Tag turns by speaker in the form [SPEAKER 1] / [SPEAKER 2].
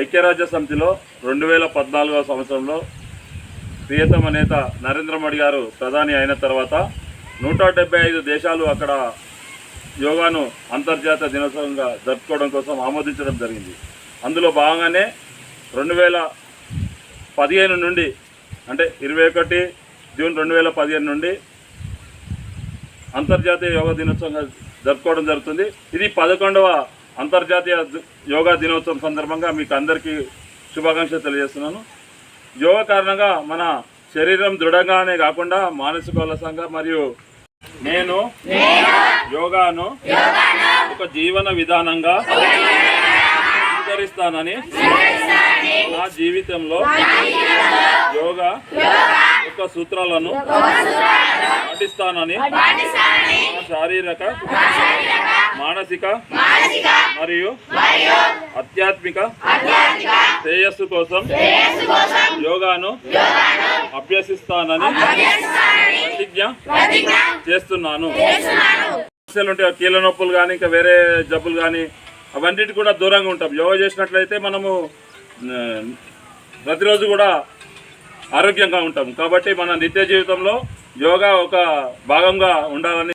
[SPEAKER 1] ఐక్యరాజ్య సమితిలో రెండు వేల పద్నాలుగవ సంవత్సరంలో ప్రియతమ నేత నరేంద్ర మోడీ గారు ప్రధాని అయిన తర్వాత నూట డెబ్బై ఐదు దేశాలు అక్కడ యోగాను అంతర్జాతీయ దినోత్సవంగా జరుపుకోవడం కోసం ఆమోదించడం జరిగింది. అందులో భాగంగానే రెండు వేల పదిహేను నుండి అంటే ఇరవై ఒకటి జూన్ రెండు వేల పదిహేను నుండి అంతర్జాతీయ యోగా దినోత్సవంగా జరుపుకోవడం జరుగుతుంది. ఇది పదకొండవ అంతర్జాతీయ యోగా దినోత్సవం సందర్భంగా మీకు అందరికీ శుభాకాంక్షలు తెలియజేస్తున్నాను. యోగా కారణంగా మన శరీరం దృఢంగానే కాకుండా మానసిక ఉల్లాసంగా మరియు నేను యోగాను ఒక జీవన విధానంగా స్వీకరిస్తానని నా జీవితంలో యోగా యొక్క సూత్రాలను పాటిస్తానని శారీరక మానసిక మరియు ఆధ్యాత్మిక శ్రేయస్సు కోసం యోగాను అభ్యసిస్తానని ప్రతిజ్ఞ చేస్తున్నాను. సమస్యలు ఉంటాయి కీళ్ళ నొప్పులు కానీ ఇంకా వేరే జబ్బులు కానీ అవన్నిటి కూడా దూరంగా ఉంటాం. యోగా చేసినట్లయితే మనము ప్రతిరోజు కూడా ఆరోగ్యంగా ఉంటాం. కాబట్టి మన నిత్య జీవితంలో యోగా ఒక భాగంగా ఉండాలని